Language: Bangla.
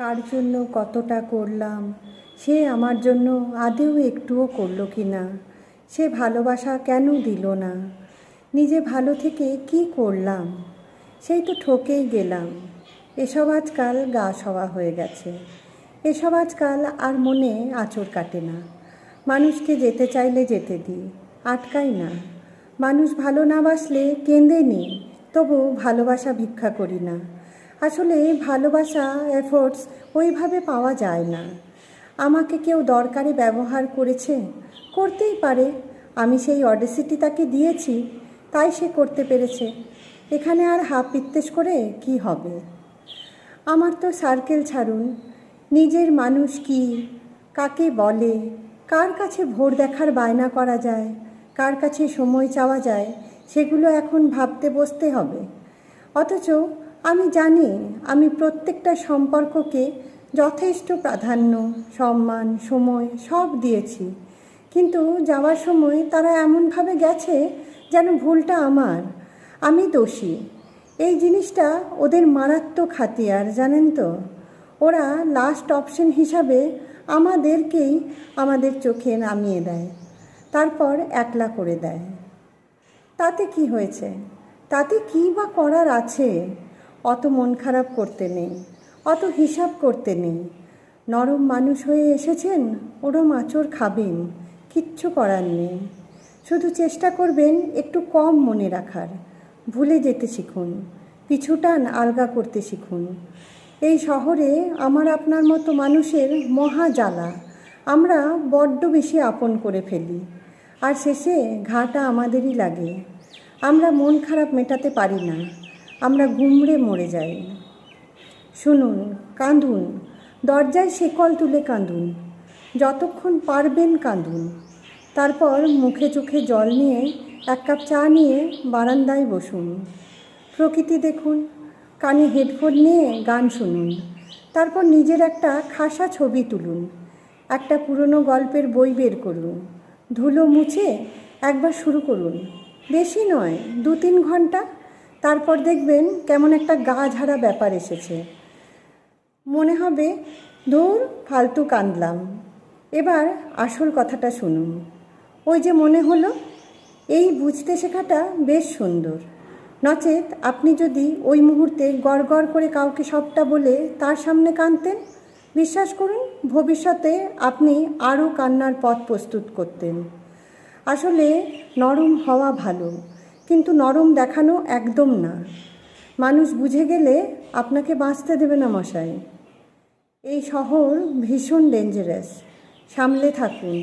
কার জন্য কতটা করলাম? সে আমার জন্য আদেও একটুও করল কি না? সে ভালোবাসা কেন দিল না? নিজে ভালো থেকে কি করলাম? সেই তো ঠকেই গেলাম। এসব আজকাল গা সওয়া হয়ে গেছে। এসব আজকাল আর মনে আঁচড় কাটে না। মানুষকে যেতে চাইলে যেতে দিই, আটকাই না। মানুষ ভালো না বাসলে কেঁদে নিই তবু ভালোবাসা ভিক্ষা করি না। আসলে ভালোবাসা এফোর্টস ওইভাবে পাওয়া যায় না। আমাকে কেউ দরকারে ব্যবহার করেছে, করতেই পারে। আমি সেই অডেসিটি তাকে দিয়েছি, তাই সে করতে পেরেছে। এখানে আর হাফ পিত্তেস করে কি হবে? আমার তো সার্কেল ছাড়ুন। নিজের মানুষ কি? কাকে বলে? কার কাছে ভোর দেখার বায়না করা যায়? কার কাছে সময় চাওয়া যায়? সেগুলো এখন ভাবতে বসতে হবে। অথচ আমি জানি আমি প্রত্যেকটা সম্পর্ককে যথেষ্ট প্রাধান্য, সম্মান, সময় সব দিয়েছি। কিন্তু যাওয়ার সময় তারা এমনভাবে গেছে যেন ভুলটা আমার। আমি দোষী। এই জিনিসটা ওদের মারাত্মক হাতিয়ার, জানেন তো? ওরা লাস্ট অপশন হিসাবে আমাদেরকেই আমাদের চোখে নামিয়ে দেয়। তারপর একলা করে দেয়। তাতে কি হয়েছে? তাতে কী বা করার আছে? অত মন খারাপ করতে নেই, অত হিসাব করতে নেই। নরম মানুষ হয়ে এসেছেন, ওরম আঁচড় খাবেন, কিচ্ছু করার নেই। শুধু চেষ্টা করবেন একটু কম মনে রাখার, ভুলে যেতে শিখুন পিছুটান আলগা করতে শিখুন। এই শহরে আমার আপনার মতো মানুষের মহা জ্বালা, আমরা বড্ড বেশি আপন করে ফেলি। আর শেষে ঘাটা আমাদেরই লাগে। আমরা মন খারাপ মেটাতে পারি না। আমরা গুমড়ে মরে যাই। শুনুন, কাঁদুন, দরজায় শেকল তুলে কাঁদুন, যতক্ষণ পারবেন কাঁদুন। তারপর মুখে চোখে জল নিয়ে, এক কাপ চা নিয়ে বারান্দায় বসুন। প্রকৃতি দেখুন, কানে হেডফোন নিয়ে গান শুনুন। তারপর নিজের একটা খাসা ছবি তুলুন, একটা পুরনো গল্পের বই বের করুন, ধুলো মুছে একবার শুরু করুন। বেশি নয় দু তিন ঘণ্টা তারপর দেখবেন কেমন একটা গা ঝাড়া ব্যাপার এসেছে। মনে হবে দূর ফালতু কাঁদলাম। এবার আসল কথাটা শুনুন। ওই যে মনে হলো, এই বুঝতে শেখাটা বেশ সুন্দর। নচেত আপনি যদি ওই মুহূর্তে গড় করে কাউকে সবটা বলে তার সামনে কাঁদতেন, বিশ্বাস করুন, ভবিষ্যতে আপনি আরও কান্নার পথ প্রস্তুত করতেন। আসলে নরম হওয়া ভালো। কিন্তু নরম দেখানো একদম না। মানুষ বুঝে গেলে আপনাকে বাঁচতে দেবে না মশাই। এই শহর ভীষণ ডেঞ্জারাস সামলে থাকুন।